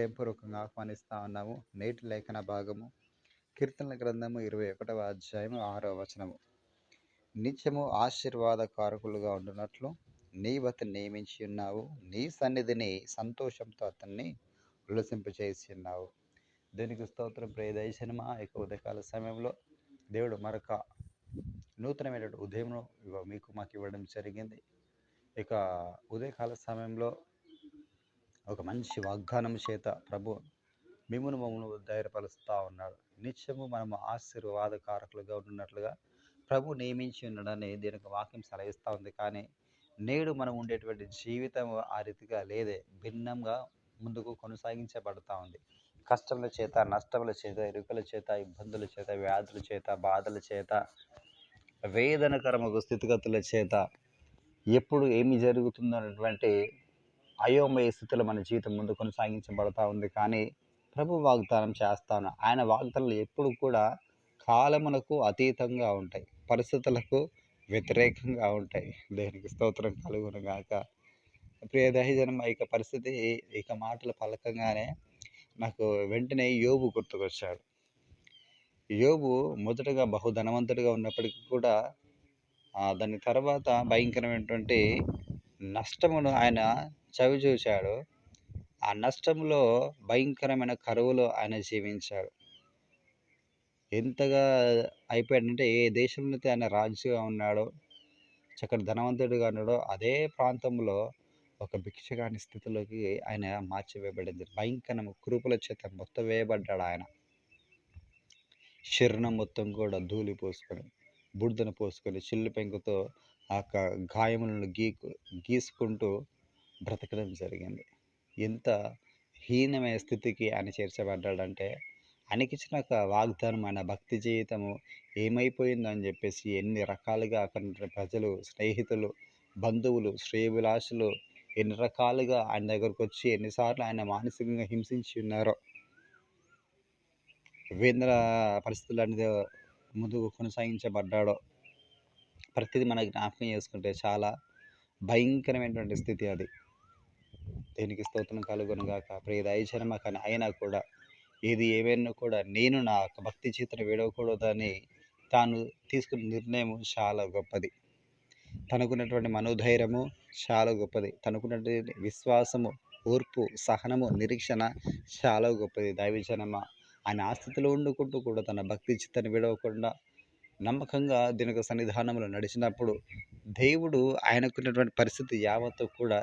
హృదయపూర్వకంగా ఆహ్వానిస్తా ఉన్నాము. నేటి లేఖన భాగము కీర్తనల గ్రంథము ఇరవై ఒకటవ అధ్యాయము ఆరవ వచనము. నిత్యము ఆశీర్వాద కారకులుగా ఉండునట్లు నీవు అతన్ని నియమించి ఉన్నావు. నీ సన్నిధిని సంతోషంతో అతన్ని ఉల్లసింపచేసి ఉన్నావు. దీనికి స్తోత్రం. ప్రియదైశనమా ఇక ఉదయకాల సమయంలో దేవుడు మరొక నూతనమైన ఉదయం మీకు మాకు ఇవ్వడం జరిగింది. ఇక ఉదయకాల సమయంలో ఒక మంచి వాగ్దానం చేత ప్రభు మిమ్మల్ని మమ్మల్ని ధైర్యపరుస్తూ ఉన్నాడు. నిత్యము మనము ఆశీర్వాదకారకులుగా ఉన్నట్లుగా ప్రభు నియమించి ఉన్నాడని దీనికి వాక్యం సెలవిస్తూ ఉంది. కానీ నేడు మనం ఉండేటువంటి జీవితం ఆ రీతిగా లేదే. భిన్నంగా ముందుకు కొనసాగించబడతా ఉంది. కష్టముల చేత నష్టముల చేత ఇరుకుల చేత ఇబ్బందుల చేత వ్యాధుల చేత బాధల చేత వేదనకరమకు స్థితిగతుల చేత ఎప్పుడు ఏమి జరుగుతుందన్నటువంటి అయోమయ స్థితిలో మన జీవితం ముందు కొనసాగించబడతా ఉంది. కానీ ప్రభు వాగ్దానం చేస్తాను. ఆయన వాగ్దానాలు ఎప్పుడు కూడా కాలమునకు అతీతంగా ఉంటాయి. పరిస్థితులకు వ్యతిరేకంగా ఉంటాయి. దేనికి స్తోత్రం కలుగును గాక. ప్రియ దహజనం ఇక పరిస్థితి ఇక మాటలు పలకంగానే నాకు వెంటనే యోబు గుర్తుకొచ్చాడు. యోబు మొదటగా బహుధనవంతుడిగా ఉన్నప్పటికీ కూడా దాని తర్వాత భయంకరమైనటువంటి నష్టమును ఆయన చవి చూశాడు ఆ నష్టంలో భయంకరమైన కరువులో ఆయన జీవించాడు. ఎంతగా అయిపోయాడంటే ఏ దేశంలో అయితే ఆయన రాజుగా ఉన్నాడో చక్కటి ధనవంతుడిగా ఉన్నాడో అదే ప్రాంతంలో ఒక భిక్షగాని స్థితిలోకి ఆయన మార్చివేయబడింది. భయంకరము కురుపుల చేత మొత్తం వేయబడ్డాడు ఆయన. శరీరం మొత్తం కూడా ధూళి పోసుకొని బుడిదను పోసుకొని చిల్లు పెంకుతో ఆ గాయములను గీకు గీసుకుంటూ బ్రతకడం జరిగింది. ఎంత హీనమైన స్థితికి ఆయన చేర్చబడ్డాడంటే అనికిచ్చిన ఒక వాగ్దానం ఆయన భక్తి జీవితము ఏమైపోయిందని చెప్పేసి ఎన్ని రకాలుగా అక్కడ ప్రజలు స్నేహితులు బంధువులు శ్రేయభిలాషులు ఎన్ని రకాలుగా ఆయన దగ్గరకు వచ్చి ఎన్నిసార్లు ఆయన మానసికంగా హింసించి ఉన్నారో వేంద్ర పరిస్థితులు అనేది ముందుకు కొనసాగించబడ్డాడో ప్రతిదీ మన జ్ఞాపకం చేసుకుంటే చాలా భయంకరమైనటువంటి స్థితి అది. దేనికి స్తోత్రం కలుగునుగాక ప్రియ దయచరమ కానీ అయినా కూడా ఏది ఏమైనా కూడా నేను నా భక్తి చిత్రం విడవకూడదని తాను తీసుకున్న నిర్ణయం చాలా గొప్పది. తనకున్నటువంటి మనోధైర్యము చాలా గొప్పది. తనకున్నటువంటి విశ్వాసము ఓర్పు సహనము నిరీక్షణ చాలా గొప్పది. దైవజనమ ఆయన ఆస్థితిలో ఉండుకుంటూ కూడా తన భక్తి చిత్తాన్ని విడవకుండా నమ్మకంగా దీనికి సన్నిధానంలో నడిచినప్పుడు దేవుడు ఆయనకున్నటువంటి పరిస్థితి యావత్తు కూడా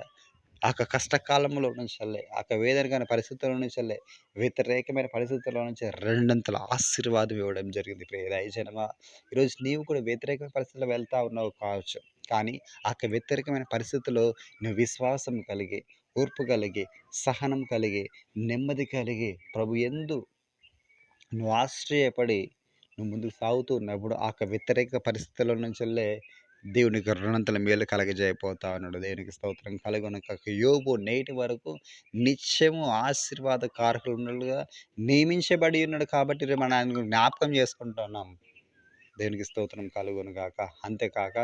ఆ కష్టకాలంలో నుంచల్లే ఆ వేదనకమైన పరిస్థితుల నుంచి వ్యతిరేకమైన పరిస్థితుల్లో నుంచి రెండంతల ఆశీర్వాదం ఇవ్వడం జరిగింది. ప్రేరాయజనమా ఈరోజు నీవు కూడా వ్యతిరేకమైన పరిస్థితుల్లో వెళ్తా ఉన్నావు కావచ్చు. కానీ ఆ వ్యతిరేకమైన పరిస్థితుల్లో నువ్వు విశ్వాసం కలిగి ఓర్పు కలిగి సహనం కలిగి నెమ్మది కలిగి ప్రభు ఎందు నువ్వు ఆశ్రయపడి నువ్వు ముందుకు సాగుతూ ఉన్నప్పుడు ఆ వ్యతిరేక పరిస్థితుల నుంచి దేవునికి రుణంతల మేలు కలగజేయపోతా ఉన్నాడు. దేవునికి స్తోత్రం కలుగునక. యోబు నేటి వరకు నిత్యము ఆశీర్వాద కారకులుగా ఉన్నట్లుగా నియమించబడి ఉన్నాడు కాబట్టి మనం ఆయన జ్ఞాపకం చేసుకుంటున్నాం దేవునికి స్తోత్రం కలుగును కాక అంతేకాక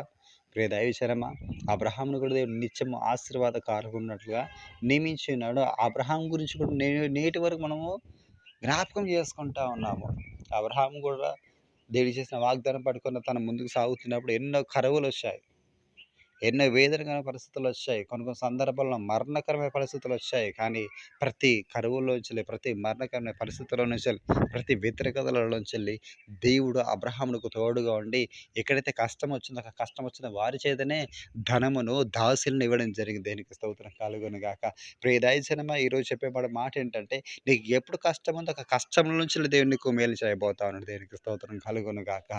ప్రియ దైవచరమ అబ్రహాంను కూడా దేవుడు నిత్యము ఆశీర్వాద కారకున్నట్లుగా నియమించి ఉన్నాడు. అబ్రహాం గురించి కూడా నేను నేటి వరకు మనము జ్ఞాపకం చేసుకుంటా ఉన్నాము. అబ్రహాం కూడా దేవుడు చేసిన వాగ్దానం పట్టుకున్న తన ముందుకు సాగుతున్నప్పుడు ఎన్నో కరువులు వచ్చాయి. ఎన్నో వేదనకరమైన పరిస్థితులు వచ్చాయి కొన్ని కొన్ని సందర్భాల్లో మరణకరమైన పరిస్థితులు వచ్చాయి కానీ ప్రతి కరువులోంచి ప్రతి మరణకరమైన పరిస్థితుల్లో నుంచి ప్రతి వ్యతిరేకతలలోంచి దేవుడు అబ్రహామునకు తోడుగా ఉండి ఎక్కడైతే కష్టం వచ్చిందో ఆ కష్టం వచ్చిన వారి చేతనే ధనమును దాసులను ఇవ్వడం జరిగింది. దేనికి స్తోత్రం కలుగును గాక. ప్రియ దయచనమా ఈరోజు చెప్పేవాడు మాట ఏంటంటే నీకు ఎప్పుడు కష్టం ఉందో ఒక కష్టం నుంచి దేవుడు నీకు మేలు చేయబోతా ఉన్నాడు. దేనికి స్తోత్రం కలుగును గాక.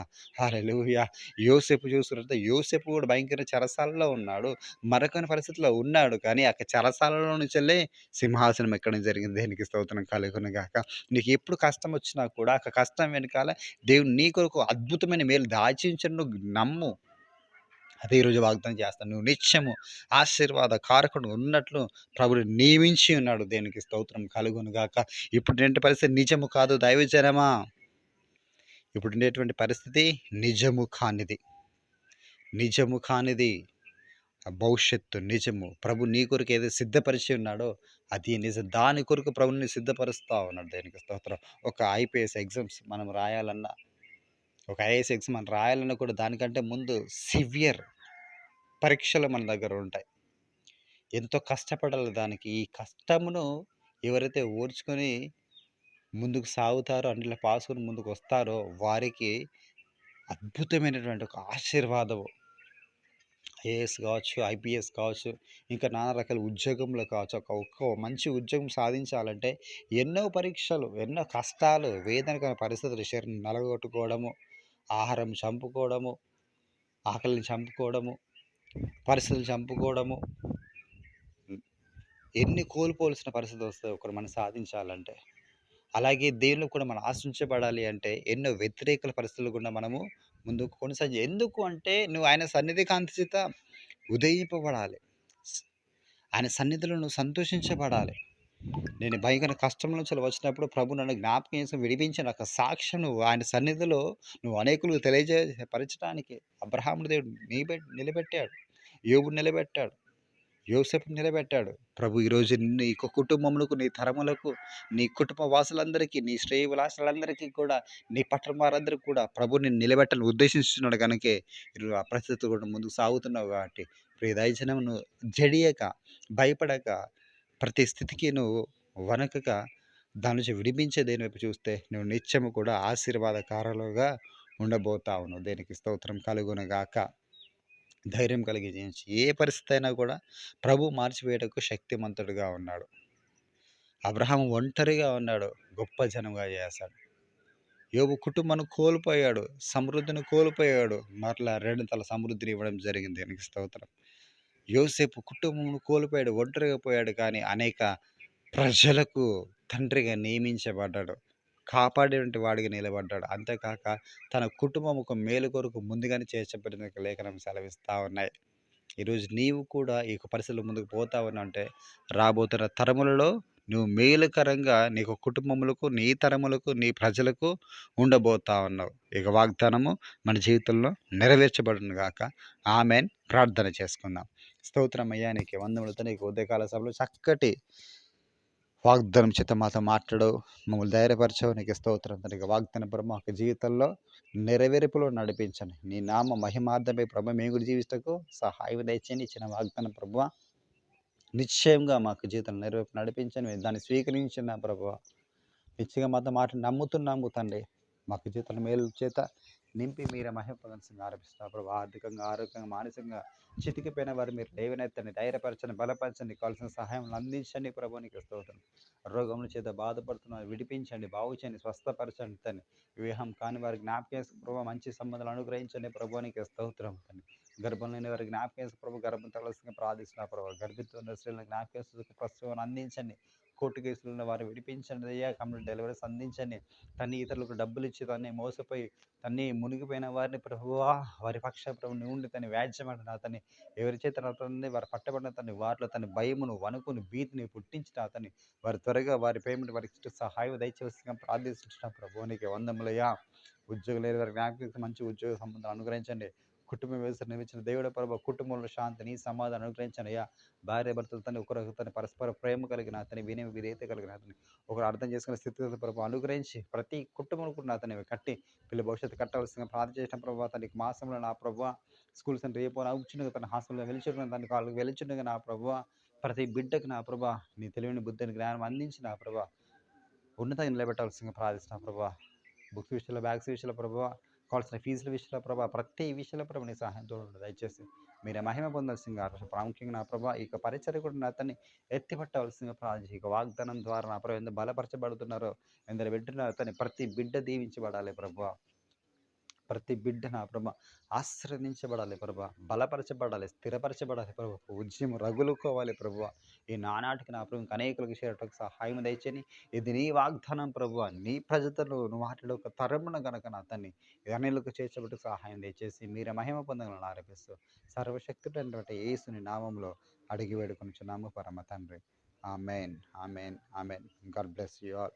హారెలుయా యోసేపు చూసుకుంటే యోసేపు కూడా భయంకర చెరసాల చెరసాలలో ఉన్నాడు. మరొకని పరిస్థితిలో ఉన్నాడు. కానీ అక్కడ చలసాలలో నుంచి సింహాసనం ఎక్కడం జరిగింది. దేనికి స్తోత్రం కలుగును గాక. నీకు ఎప్పుడు కష్టం వచ్చినా కూడా ఆ కష్టం వెనకాల దేవుడు నీ కొరకు అద్భుతమైన మేలు దాచించను. నమ్ము. అదే ఈరోజు వాగ్దానం చేస్తాను. నువ్వు నిత్యము ఆశీర్వాద కారకుడు ఉన్నట్లు ప్రభుడు నియమించి ఉన్నాడు. దేనికి స్తోత్రం కలుగును గాక. ఇప్పుడు ఏంటి పరిస్థితి నిజము కాదు దైవజనమా? ఇప్పుడు ఉండేటువంటి పరిస్థితి నిజము కానిది. నిజము కానిది. భవిష్యత్తు నిజము. ప్రభు నీ కొరకు ఏదో సిద్ధపరిచి ఉన్నాడో అది నిజం దాని కొరకు ప్రభుని సిద్ధపరుస్తూ ఉన్నాడు దేనికి స్తోత్రం. ఒక ఐపీఎస్ ఎగ్జామ్స్ మనం రాయాలన్నా ఒక ఐఏఎస్ ఎగ్జామ్ మనం రాయాలన్నా కూడా దానికంటే ముందు సివియర్ పరీక్షలు మన దగ్గర ఉంటాయి. ఎంతో కష్టపడాలి దానికి. ఈ కష్టమును ఎవరైతే ఓర్చుకొని ముందుకు సాగుతారో అన్నిట్లో పాసుకొని ముందుకు వస్తారో వారికి అద్భుతమైనటువంటి ఒక ఆశీర్వాదము. ఐఏఎస్ కావచ్చు ఐపీఎస్ కావచ్చు ఇంకా నానా రకాల ఉద్యోగంలో కావచ్చు ఒక ఒక్క మంచి ఉద్యోగం సాధించాలంటే ఎన్నో పరీక్షలు ఎన్నో కష్టాలు వేదనకర పరిస్థితులు శరీరం నలగొట్టుకోవడము ఆహారం చంపుకోవడము ఆకలిని చంపుకోవడము పరిస్థితులు చంపుకోవడము. ఎన్ని కోల్పోవలసిన పరిస్థితి వస్తాయి ఒకరు మనం సాధించాలంటే. అలాగే దేవుళ్ళు కూడా మనం ఆశించబడాలి అంటే ఎన్నో వ్యతిరేకల పరిస్థితులు కూడా మనము ముందుకు కొనసాగి. ఎందుకు అంటే నువ్వు ఆయన సన్నిధి కాంతి చేత ఉదయింపబడాలి. ఆయన సన్నిధిలో నువ్వు సంతోషించబడాలి. నేను భయంకర కష్టం నుంచి వచ్చినప్పుడు ప్రభు నన్ను జ్ఞాపకం చేసి విడిపించిన ఒక సాక్ష్యం నువ్వు ఆయన సన్నిధిలో నువ్వు అనేకులు తెలియజేపరచడానికి అబ్రహాముడు దేవుడు నిలబెట్టాడు. యోగుడు నిలబెట్టాడు. యోసేపు నిలబెట్టాడు. ప్రభు ఈరోజు నీ కుటుంబములకు నీ తరములకు నీ కుటుంబ వాసులందరికీ నీ శ్రేయవిలాసులందరికీ కూడా నీ పట్టణ వారందరికీ కూడా ప్రభు నేను నిలబెట్టాలని ఉద్దేశిస్తున్నాడు కనుకే ఆ కూడా ముందుకు సాగుతున్నావు కాబట్టి ప్రియ దయచనం నువ్వు జడియక భయపడక ప్రతి స్థితికి నువ్వు వనకక దాని నుంచి విడిపించే దేని వైపు చూస్తే నువ్వు నిత్యము కూడా ఆశీర్వాదకారులుగా ఉండబోతావు నువ్వు దేనికి స్తోత్రం కలుగునగాక. ధైర్యం కలిగి జీవించి ఏ పరిస్థితి అయినా కూడా ప్రభు మార్చివేయటకు శక్తిమంతుడుగా ఉన్నాడు. అబ్రహాం ఒంటరిగా ఉన్నాడు గొప్ప జనంగా చేశాడు. యోబు కుటుంబాన్ని కోల్పోయాడు సమృద్ధిని కోల్పోయాడు మరలా రెండు తల సమృద్ధిని ఇవ్వడం జరిగింది. దీనికి స్తోత్రం. యోసేపు కుటుంబం కోల్పోయాడు ఒంటరిగా పోయాడు కానీ అనేక ప్రజలకు తండ్రిగా నియమించబడ్డాడు. కాపాడేటువంటి వాడిగా నిలబడ్డాడు. అంతేకాక తన కుటుంబం ఒక మేలు కొరకు ముందుగానే చేర్చబడిన లేఖనం సెలవిస్తూ ఉన్నాయి. ఈరోజు నీవు కూడా ఈ పరిస్థితులు ముందుకు పోతావు అంటే రాబోతున్న తరములలో నువ్వు మేలుకరంగా నీకు కుటుంబములకు నీ తరములకు నీ ప్రజలకు ఉండబోతా ఉన్నావు. ఇక వాగ్దానము మన జీవితంలో నెరవేర్చబడును గాక. ఆమెన్. ప్రార్థన చేసుకుందాం. స్తోత్రం అయ్యా నీకు వందములతో నీకు ఉదయకాల సభలో చక్కటి వాగ్దానం చేత మాతో మాట్లాడు మమ్మల్ని ధైర్యపరచవు నీకు స్తోత్రం. తండ్రి వాగ్దాన ప్రభు మాకు జీవితంలో నెరవేర్పులో నడిపించండి. నీ నామ మహిమార్థమై ప్రభు మేము కూడా జీవిస్తకు సహాయం దయచేయండి. ఇచ్చిన వాగ్దాన ప్రభు నిశ్చయంగా మాకు జీవితం నెరవేర్పు నడిపించండి. దాన్ని స్వీకరించిన ప్రభు. నిశ్చయంగా మాతో మాట నమ్ముతున్నాము తండ్రి. మాకు జీవితం మేలు చేత నింపి మీరే మహిమపదంగా ఆరంభిస్తున్నారు. ప్రభు ఆర్థికంగా ఆరోగ్యంగా మానసికంగా చితికిపోయిన వారు మీరు లేవనెత్తండి ధైర్యపరచండి బలపరచండి కావాల్సిన సహాయం అందించండి. ప్రభు నీకు స్తోత్రం. రోగముల చేత బాధపడుతున్నారు విడిపించండి బాగుచండి స్వస్థపరచండి తని వివాహం కాని వారి జ్ఞాపకేసి ప్రభు మంచి సంబంధాలు అనుగ్రహించండి. ప్రభు నీకు స్తోత్రం తని గర్భం లేని వారి జ్ఞాపకేసి ప్రభు గర్భం తగలసిన ప్రార్థిస్తున్న ప్రభు. గర్భిత్వ స్త్రీలను జ్ఞాపకేసి ప్రస్తుతం అందించండి. కోర్టు కేసులను వారు విడిపించండి అయ్యా. కంప్లీట్ డెలివరీస్ అందించండి తన్ని ఇతరులకు డబ్బులు ఇచ్చి తన్ని మోసపోయి తన్ని మునిగిపోయిన వారిని ప్రభువా వారి పక్ష ప్రభు ఉండి తన వ్యాజ్యమంటున్న అతన్ని ఎవరి చేత అతన్ని వారు పట్టబడిన తన వారిలో తన భయమును వణుకుని భీతిని పుట్టించిన అతన్ని వారి త్వరగా వారి పేమెంట్ వారికి సహాయం దయచేసి ప్రార్థిస్తున్న ప్రభునికి వందములయ్యా ఉద్యోగం లేని వారి జ్ఞాపకం మంచి ఉద్యోగ సంబంధాలు అనుగ్రహించండి. కుటుంబ వ్యవస్థ నిర్మించిన దేవుడ ప్రభావ కుటుంబంలో శాంతిని సమాధానం అనుగ్రహించండి అయ్యా భార్య భర్తలు తన ఒకరు తన పరస్పర ప్రేమ కలిగిన అతని వినయ విధేయత కలిగిన అతని ఒకరు అర్థం చేసుకునే స్థితి ప్రభు అనుగ్రహించి ప్రతి కుటుంబం కూడా అతని కట్టి పిల్లల భవిష్యత్తు కట్టవలసిన ప్రార్థన చేసిన ప్రభావ తనకి మాసంలో నా ప్రభావ స్కూల్ సెంటర్ రేపు అవుచుండగా తన హాస్టల్లో వెలిచుండగా తన కాళ్ళకి వెలిచుండగా నా ప్రభావ ప్రతి బిడ్డకు నా ప్రభా నీ తెలివిని బుద్ధిని జ్ఞానం అందించి నా ప్రభా ఉన్నతంగా నిలబెట్టాల్సిన ప్రార్థిస్తున్నా ప్రభా. బుక్స్ విషయంలో బ్యాగ్స్ విషయంలో ప్రభావ కావాల్సిన ఫీజుల విషయంలో ప్రభావ ప్రతి విషయంలో ప్రభు నీ సహాయంతో దయచేసి మీరే మహిమ పొందాల్సిందిగా ప్రాముఖ్యంగా నా ప్రభా ఇక పరిచయ కూడా అతన్ని ఎత్తిపట్టవలసిందిగా ప్రార్థించి. ఇక వాగ్దానం ద్వారా నా ప్రభు ఎంత బలపరచబడుతున్నారో ఎందరు వింటున్నారో అతని ప్రతి బిడ్డ దీవించబడాలి ప్రభు. ప్రతి బిడ్డ నా ప్రభ? ఆశ్రదించబడాలి ప్రభ. బలపరచబడాలి స్థిరపరచబడాలి ప్రభు. ఉద్యమం రగులుకోవాలి ప్రభు. ఈ నానాటికి నా ప్రభు అనేకులకు చేరటకు సహాయం దయచని ఇది నీ వాగ్దానం ప్రభు. నీ ప్రజతలు వాటిలో ఒక తరమున గనక నా తన్ని అనేలకు చేర్చబట్టి సహాయం దయచేసి మీరే మహిమ పొందగలను ఆరోపిస్తూ సర్వశక్తుడైనటువంటి యేసుని నామంలో అడిగి వేడుకొని చున్నాము పరమ తండ్రి. Amen amen amen. God bless you all.